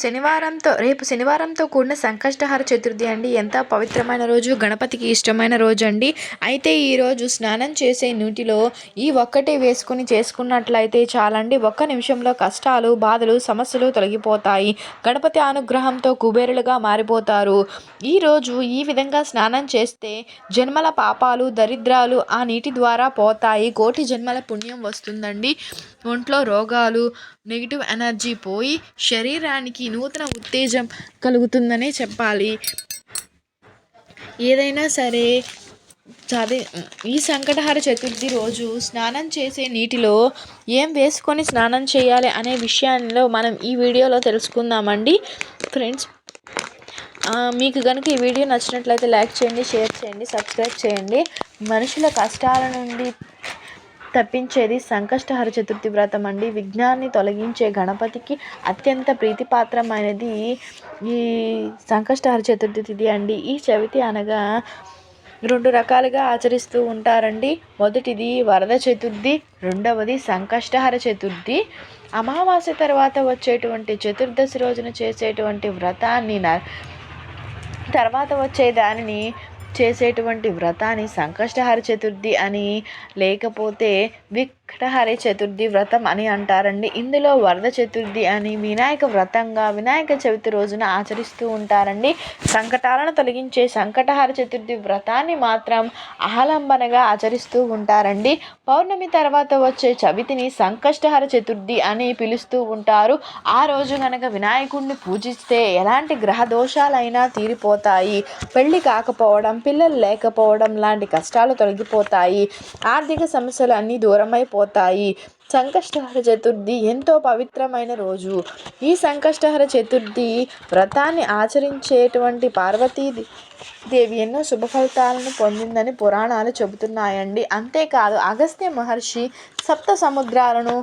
శనివారంతో రేపు శనివారంతో కూడిన సంకష్టహార చతుర్థి అండి. ఎంత పవిత్రమైన రోజు గణపతికి ఇష్టమైన రోజు అండి అయితే ఈరోజు స్నానం చేసే నీటిలో ఈ ఒక్కటి వేసుకుని చేసుకున్నట్లయితే చాలండి. ఒక్క నిమిషంలో కష్టాలు బాధలు సమస్యలు తొలగిపోతాయి. గణపతి అనుగ్రహంతో కుబేరులుగా మారిపోతారు. ఈరోజు ఈ విధంగా స్నానం చేస్తే జన్మల పాపాలు దరిద్రాలు ఆ నీటి ద్వారా పోతాయి. కోటి జన్మల పుణ్యం వస్తుందండి. ఒంట్లో రోగాలు నెగిటివ్ ఎనర్జీ పోయి శరీరానికి నూతన ఉత్తేజం కలుగుతుందనే చెప్పాలి. ఏదైనా సరే చదివి ఈ సంకటహార చతుర్థి రోజు స్నానం చేసే నీటిలో ఏం వేసుకొని స్నానం చేయాలి అనే విషయంలో మనం ఈ వీడియోలో తెలుసుకుందామండి. ఫ్రెండ్స్ మీకు కనుక ఈ వీడియో నచ్చినట్లయితే లైక్ చేయండి షేర్ చేయండి సబ్స్క్రైబ్ చేయండి. మనుషుల కష్టాల నుండి తప్పించేది సంకష్టహర చతుర్థి వ్రతం అండి. విఘ్నాన్ని తొలగించే గణపతికి అత్యంత ప్రీతిపాత్రమైనది ఈ సంకష్టహర చతుర్థి తిథి అండి. ఈ చవితి అనగా రెండు రకాలుగా ఆచరిస్తూ ఉంటారండి. మొదటిది వరద చతుర్థి రెండవది సంకష్టహర చతుర్థి. అమావాస్య తర్వాత వచ్చేటువంటి చతుర్దశి రోజున చేసేటువంటి వ్రతాన్ని తర్వాత వచ్చే దానిని చేసేటువంటి వ్రతాన్ని సంకష్టహర చతుర్థి అని లేకపోతే విక్ విఘ్నహర చతుర్థి వ్రతం అని అంటారండి. ఇందులో వరద చతుర్థి అని వినాయక వ్రతంగా వినాయక చవితి రోజున ఆచరిస్తూ ఉంటారండి. సంకటాలను తొలగించే సంకటహర చతుర్థి వ్రతాన్ని మాత్రం ఆలంబనగా ఆచరిస్తూ ఉంటారండి. పౌర్ణమి తర్వాత వచ్చే చవితిని సంకష్టహర చతుర్థి అని పిలుస్తూ ఉంటారు. ఆ రోజు కనుక వినాయకుడిని పూజిస్తే ఎలాంటి గ్రహ దోషాలైనా తీరిపోతాయి. పెళ్ళి కాకపోవడం పిల్లలు లేకపోవడం లాంటి కష్టాలు తొలగిపోతాయి. ఆర్థిక సమస్యలు అన్నీ దూరమైపోతాయి. పోతాయి. సంకష్టహర చతుర్థి ఎంతో పవిత్రమైన రోజు. ఈ సంకష్టహర చతుర్థి వ్రతాన్ని ఆచరించేటువంటి పార్వతీ దేవి ఎన్నో శుభ ఫలితాలను పొందిందని పురాణాలు చెబుతున్నాయండి. అంతేకాదు అగస్త్య మహర్షి సప్త సముద్రాలను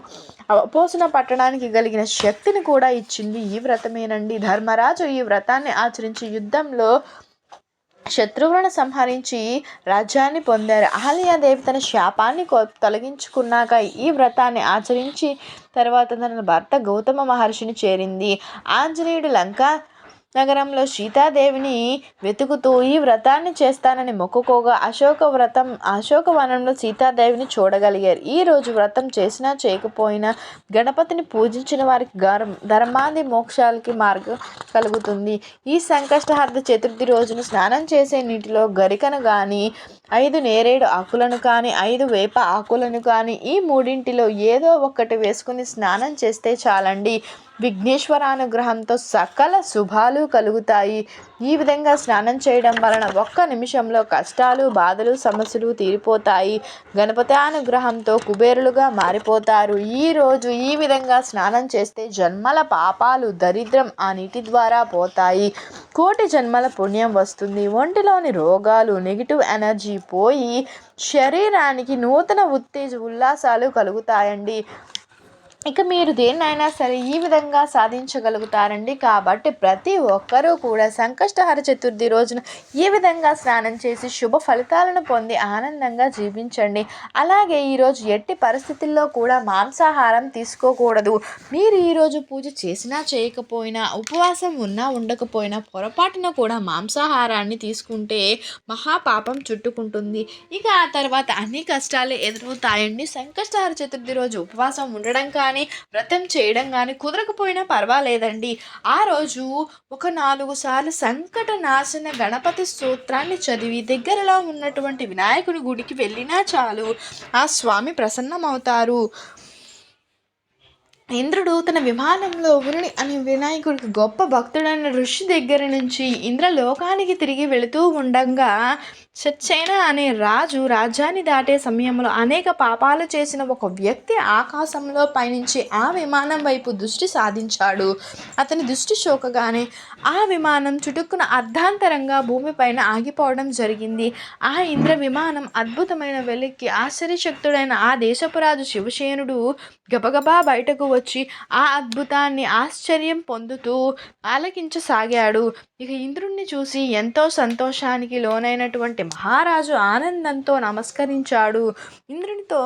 పోసిన పట్టడానికి కలిగిన శక్తిని కూడా ఇచ్చింది. ఈ వ్రతమేనండి. ధర్మరాజు ఈ వ్రతాన్ని ఆచరించి యుద్ధంలో శత్రువులను సంహరించి రాజ్యాన్ని పొందారు. అహల్యాదేవి తన శాపాన్ని తొలగించుకున్నాక ఈ వ్రతాన్ని ఆచరించి తర్వాత తన భర్త గౌతమ మహర్షిని చేరింది. ఆంజనేయుడు లంక నగరంలో సీతాదేవిని వెతుకుతూ ఈ వ్రతాన్ని చేస్తానని మొక్కుకోగా అశోక వ్రతం అశోక వనంలో సీతాదేవిని చూడగలిగారు. ఈ రోజు వ్రతం చేసినా చేయకపోయినా గణపతిని పూజించిన వారికి ధర్మాది మోక్షాలకి మార్గం కలుగుతుంది. ఈ సంకష్టహర్ధ చతుర్థి రోజున స్నానం చేసే నీటిలో గరికను కానీ ఐదు నేరేడు ఆకులను కానీ ఐదు వేప ఆకులను కానీ ఈ మూడింటిలో ఏదో ఒక్కటి వేసుకుని స్నానం చేస్తే చాలండి. విఘ్నేశ్వరానుగ్రహంతో సకల శుభాలు కలుగుతాయి. ఈ విధంగా స్నానం చేయడం వలన ఒక్క నిమిషంలో కష్టాలు బాధలు సమస్యలు తీరిపోతాయి. గణపతి అనుగ్రహంతో కుబేరులుగా మారిపోతారు. ఈరోజు ఈ విధంగా స్నానం చేస్తే జన్మల పాపాలు దరిద్రం ఆ నీటి ద్వారా పోతాయి. కోటి జన్మల పుణ్యం వస్తుంది. ఒంటిలోని రోగాలు నెగిటివ్ ఎనర్జీ పోయి శరీరానికి నూతన ఉత్తేజ ఉల్లాసాలు కలుగుతాయండి. ఇక మీరు దేన్నైనా సరే ఈ విధంగా సాధించగలుగుతారండి కాబట్టి ప్రతి ఒక్కరూ కూడా సంకష్టహర చతుర్థి రోజున ఈ విధంగా స్నానం చేసి శుభ ఫలితాలను పొంది ఆనందంగా జీవించండి. అలాగే ఈరోజు ఎట్టి పరిస్థితుల్లో కూడా మాంసాహారం తీసుకోకూడదు. మీరు ఈరోజు పూజ చేసినా చేయకపోయినా ఉపవాసం ఉన్నా ఉండకపోయినా పొరపాటున కూడా మాంసాహారాన్ని తీసుకుంటే మహాపాపం చుట్టుకుంటుంది. ఇక ఆ తర్వాత అన్ని కష్టాలు ఎదురవుతాయండి. సంకష్టహర చతుర్థి రోజు ఉపవాసం ఉండడం కానీ కానీ వ్రతం చేయడం కానీ కుదరకపోయినా పర్వాలేదండి. ఆ రోజు ఒక నాలుగు సార్లు సంకట నాశన గణపతి సూత్రాన్ని చదివి దగ్గరలో ఉన్నటువంటి వినాయకుడి గుడికి వెళ్ళినా చాలు ఆ స్వామి ప్రసన్నమవుతారు. ఇంద్రుడు తన విమానంలో ఉరుని అనే వినాయకుడికి గొప్ప భక్తుడైన ఋషి దగ్గర నుంచి ఇంద్రలోకానికి తిరిగి వెళుతూ ఉండగా సచ్చేన అనే రాజు రాజ్యాన్ని దాటే సమయంలో అనేక పాపాలు చేసిన ఒక వ్యక్తి ఆకాశంలో పయనించి ఆ విమానం వైపు దృష్టి సాధించాడు. అతని దృష్టి సోకగానే ఆ విమానం చుటుక్కున అర్ధాంతరంగా భూమిపైన ఆగిపోవడం జరిగింది. ఆ ఇంద్ర విమానం అద్భుతమైన వెలిక్కి ఆశ్చర్యశక్తుడైన ఆ దేశపురాజు శివసేనుడు గబగబా బయటకు వచ్చి ఆ అద్భుతాన్ని ఆశ్చర్యం పొందుతూ ఆలకించసాగాడు. ఇక ఇంద్రుణ్ణి చూసి ఎంతో సంతోషానికి లోనైనటువంటి ఉన్నటువంటి మహారాజు ఆనందంతో నమస్కరించాడు. ఇంద్రునితో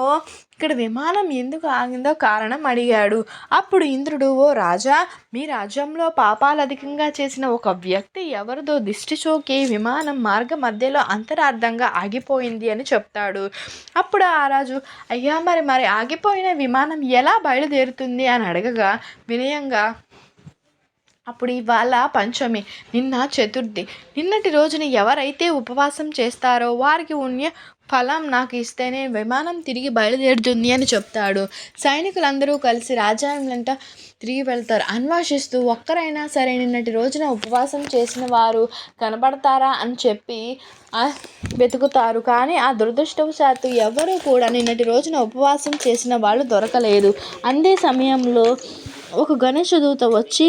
ఇక్కడ విమానం ఎందుకు ఆగిందో కారణం అడిగాడు. అప్పుడు ఇంద్రుడు ఓ రాజా మీ రాజ్యంలో పాపాలు అధికంగా చేసిన ఒక వ్యక్తి ఎవరిదో దిష్టి చోకి విమానం మార్గ మధ్యలో అంతరార్థంగా ఆగిపోయింది అని చెప్తాడు. అప్పుడు ఆ రాజు అయ్యా మరి మరి ఆగిపోయిన విమానం ఎలా బయలుదేరుతుంది? అని అడగగా వినయంగా అప్పుడు ఇవాళ పంచమి నిన్న చతుర్థి. నిన్నటి రోజున ఎవరైతే ఉపవాసం చేస్తారో వారికి ఉన్న ఫలం నాకు ఇస్తేనే విమానం తిరిగి బయలుదేరుతుంది అని చెప్తాడు. సైనికులందరూ కలిసి రాజ్యాంగంట తిరిగి వెళ్తారు. అన్వేషిస్తూ ఒక్కరైనా సరే నిన్నటి రోజున ఉపవాసం చేసిన వారు కనబడతారా అని చెప్పి వెతుకుతారు. కానీ ఆ దురదృష్టవశాత్తు ఎవరూ కూడా నిన్నటి రోజున ఉపవాసం చేసిన వాళ్ళు దొరకలేదు. అందే సమయంలో ఒక గణేష దూత వచ్చి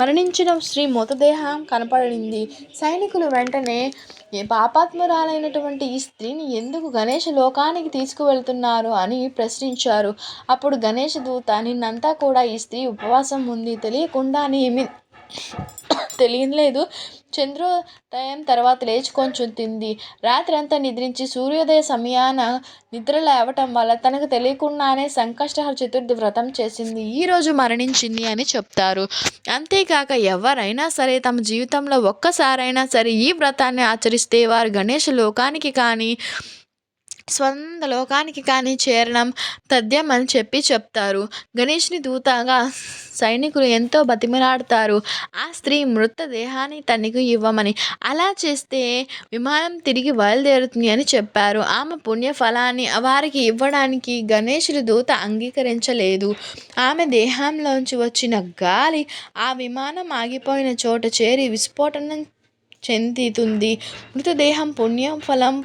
మరణించిన స్త్రీ మృతదేహం కనపడింది. సైనికులు వెంటనే పాపాత్మురాలైనటువంటి ఈ స్త్రీని ఎందుకు గణేష లోకానికి తీసుకువెళ్తున్నారు అని ప్రశ్నించారు. అప్పుడు గణేష దూత నిన్నంతా కూడా ఈ స్త్రీ ఉపవాసం ఉంది. తెలియకుండానే ఏమి తెలియలేదు చంద్రోదయం తర్వాత లేచి కొంచెం తింది రాత్రి అంతా నిద్రించి సూర్యోదయ సమయాన నిద్ర లేవటం వల్ల తనకు తెలియకుండానే సంకష్టహర చతుర్థి వ్రతం చేసింది. ఈరోజు మరణించింది అని చెప్తారు. అంతేకాక ఎవరైనా సరే తమ జీవితంలో ఒక్కసారైనా సరే ఈ వ్రతాన్ని ఆచరిస్తే వారు గణేష లోకానికి కానీ స్వంత లోకానికి కానీ చేరడం తథ్యం అని చెప్పి చెప్తారు. గణేష్ని దూతగా సైనికులు ఎంతో బతిమలాడతారు. ఆ స్త్రీ మృతదేహాన్ని తనకు ఇవ్వమని అలా చేస్తే విమానం తిరిగి బయలుదేరుతుంది అని చెప్పారు. ఆమె పుణ్యఫలాన్ని వారికి ఇవ్వడానికి గణేశుడి దూత అంగీకరించలేదు. ఆమె దేహంలోంచి వచ్చిన గాలి ఆ విమానం ఆగిపోయిన చోట చేరి విస్ఫోటనం చెందుతుంది. మృతదేహం పుణ్యం ఫలం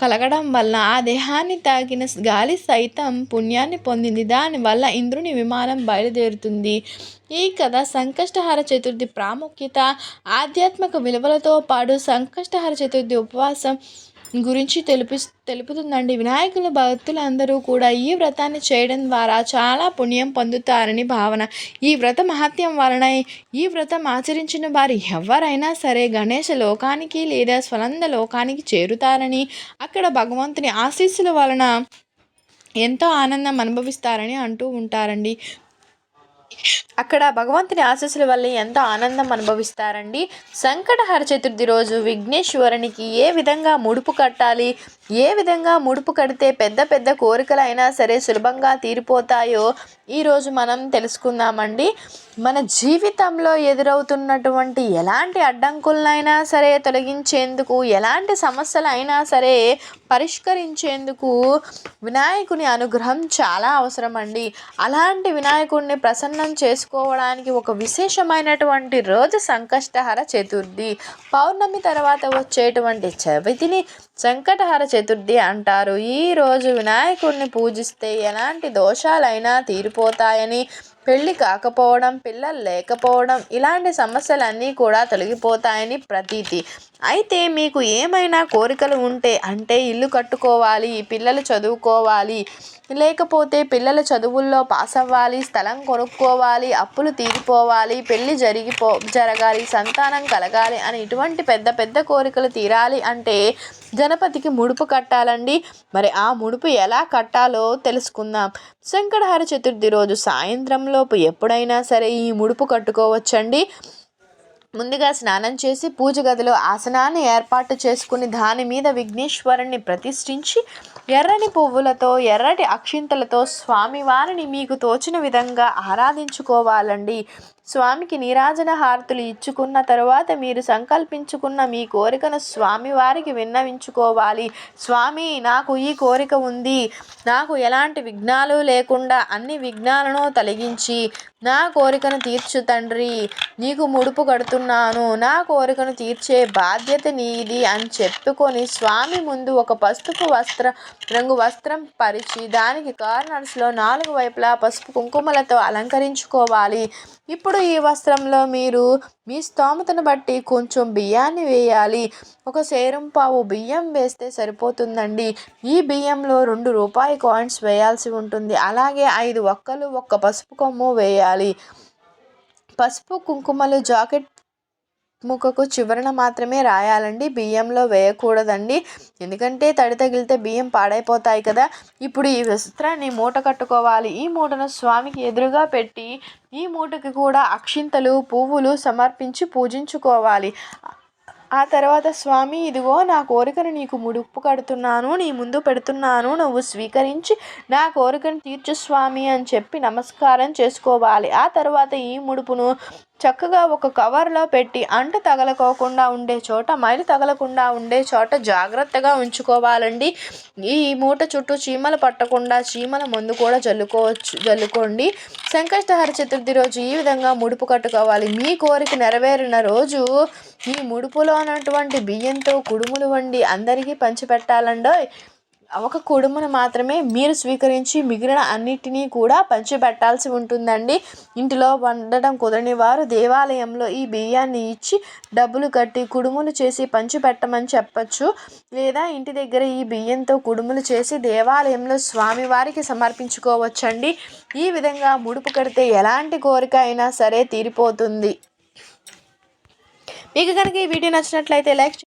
కలగడం వల్ల ఆ దేహాన్ని తాకిన గాలి సైతం పుణ్యాన్ని పొందింది. దానివల్ల ఇంద్రుని విమానం బయలుదేరుతుంది. ఈ కథ సంకష్టహార చతుర్థి ప్రాముఖ్యత ఆధ్యాత్మిక విలువలతో పాటు సంకష్టహార చతుర్థి ఉపవాసం గురించి తెలిపి తెలుపుతుందండి. వినాయకుల భక్తులందరూ కూడా ఈ వ్రతాన్ని చేయడం ద్వారా చాలా పుణ్యం పొందుతారని భావన. ఈ వ్రత మహత్యం వలన ఈ వ్రతం ఆచరించిన వారు ఎవరైనా సరే గణేష లోకానికి లేదా స్వలంద లోకానికి చేరుతారని అక్కడ భగవంతుని ఆశీస్సుల వలన ఎంతో ఆనందం అనుభవిస్తారని అంటూ ఉంటారండి. అక్కడ భగవంతుని ఆశీస్సుల వల్ల ఎంతో ఆనందం అనుభవిస్తారండి. సంకటహర చతుర్థి రోజు విఘ్నేశ్వరునికి ఏ విధంగా ముడుపు కట్టాలి? ఏ విధంగా ముడుపు కడితే పెద్ద పెద్ద కోరికలైనా సరే సులభంగా తీరిపోతాయో ఈరోజు మనం తెలుసుకుందామండి. మన జీవితంలో ఎదురవుతున్నటువంటి ఎలాంటి అడ్డంకులనైనా సరే తొలగించేందుకు ఎలాంటి సమస్యలు అయినా సరే పరిష్కరించేందుకు వినాయకుని అనుగ్రహం చాలా అవసరం అండి అలాంటి వినాయకుడిని ప్రసన్నం చేసుకోవడానికి ఒక విశేషమైనటువంటి రోజు సంకష్టహర చతుర్థి పౌర్ణమి తర్వాత వచ్చేటువంటి చవితిని సంకటహర చతుర్థి అంటారు. ఈరోజు వినాయకుడిని పూజిస్తే ఎలాంటి దోషాలైనా తీరిపోతాయని పెళ్ళి కాకపోవడం పిల్లలు లేకపోవడం ఇలాంటి సమస్యలన్నీ కూడా తొలగిపోతాయని ప్రతీతి. అయితే మీకు ఏమైనా కోరికలు ఉంటే అంటే ఇల్లు కట్టుకోవాలి పిల్లలు చదువుకోవాలి లేకపోతే పిల్లల చదువుల్లో పాస్ అవ్వాలి స్థలం కొనుక్కోవాలి అప్పులు తీరిపోవాలి పెళ్ళి జరిగిపో జరగాలి సంతానం కలగాలి అని ఇటువంటి పెద్ద పెద్ద కోరికలు తీరాలి అంటే గణపతికి ముడుపు కట్టాలండి. మరి ఆ ముడుపు ఎలా కట్టాలో తెలుసుకుందాం. శంకరహర చతుర్థి రోజు సాయంత్రంలోపు ఎప్పుడైనా సరే ఈ ముడుపు కట్టుకోవచ్చండి. ముందుగా స్నానం చేసి పూజ గదిలో ఆసనాన్ని ఏర్పాటు చేసుకుని దాని మీద విఘ్నేశ్వరుణ్ణి ప్రతిష్ఠించి ఎర్రని పువ్వులతో ఎర్రటి అక్షింతలతో స్వామివారిని మీకు తోచిన విధంగా ఆరాధించుకోవాలండి. స్వామికి నీరాజన హారతులు ఇచ్చుకున్న తరువాత మీరు సంకల్పించుకున్న మీ కోరికను స్వామివారికి విన్నవించుకోవాలి. స్వామి నాకు ఈ కోరిక ఉంది. నాకు ఎలాంటి విఘ్నాలు లేకుండా అన్ని విఘ్నాలను తొలగించి నా కోరికను తీర్చు తండ్రి. నీకు ముడుపు కడుతున్నాను. నా కోరికను తీర్చే బాధ్యత నీది అని చెప్పుకొని స్వామి ముందు ఒక పసుపు వస్త్ర రంగు వస్త్రం పరిచి దానికి కార్నర్స్లో నాలుగు వైపులా పసుపు కుంకుమలతో అలంకరించుకోవాలి. ఇప్పుడు ఇప్పుడు ఈ వస్త్రంలో మీరు? మీ స్తోమతను బట్టి కొంచెం బియ్యాన్ని వేయాలి. ఒక సేరం పావు బియ్యం వేస్తే సరిపోతుందండి. ఈ బియ్యంలో రెండు రూపాయి కాయిన్స్ వేయాల్సి ఉంటుంది. అలాగే ఐదు ఒక్కలు ఒక్క పసుపు కొమ్ము వేయాలి. పసుపు కుంకుమలు జాకెట్ ముక్కకు చివరన మాత్రమే రాయాలండి. బియ్యంలో వేయకూడదండి. ఎందుకంటే తడి తగిలితే బియ్యం పాడైపోతాయి కదా. ఇప్పుడు ఈ వస్త్రాన్ని మూట కట్టుకోవాలి. ఈ మూటను స్వామికి ఎదురుగా పెట్టి ఈ మూటకి కూడా అక్షింతలు పువ్వులు సమర్పించి పూజించుకోవాలి. ఆ తర్వాత స్వామి ఇదిగో నా కోరికను నీకు ముడుపు కడుతున్నాను నీ ముందు పెడుతున్నాను నువ్వు స్వీకరించి నా కోరికను తీర్చు స్వామి అని చెప్పి నమస్కారం చేసుకోవాలి. ఆ తర్వాత ఈ ముడుపును చక్కగా ఒక కవర్లో పెట్టి అంటు తగలకోకుండా ఉండే చోట మైలు తగలకుండా ఉండే చోట జాగ్రత్తగా ఉంచుకోవాలండి. ఈ మూట చుట్టూ చీమలు పట్టకుండా చీమల మందు కూడా జల్లుకోవచ్చు జల్లుకోండి. సంకష్టహర చతుర్థి రోజు ఈ విధంగా ముడుపు కట్టుకోవాలి. మీ కోరిక నెరవేరిన రోజు ఈ ముడుపులో ఉన్నటువంటి బియ్యంతో కుడుములు వండి అందరికీ పంచిపెట్టాలండోయ్. ఒక కుడుమును మాత్రమే మీరు స్వీకరించి మిగిలిన అన్నిటినీ కూడా పంచిపెట్టాల్సి ఉంటుందండి. ఇంటిలో వండడం కుదరని వారు దేవాలయంలో ఈ బియ్యాన్ని ఇచ్చి డబ్బులు కట్టి కుడుములు చేసి పంచిపెట్టమని చెప్పచ్చు. లేదా ఇంటి దగ్గర ఈ బియ్యంతో కుడుములు చేసి దేవాలయంలో స్వామివారికి సమర్పించుకోవచ్చండి. ఈ విధంగా ముడుపు కడితే ఎలాంటి కోరిక అయినా సరే తీరిపోతుంది. మీకు కనుక ఈ వీడియో నచ్చినట్లయితే లైక్ చేయండి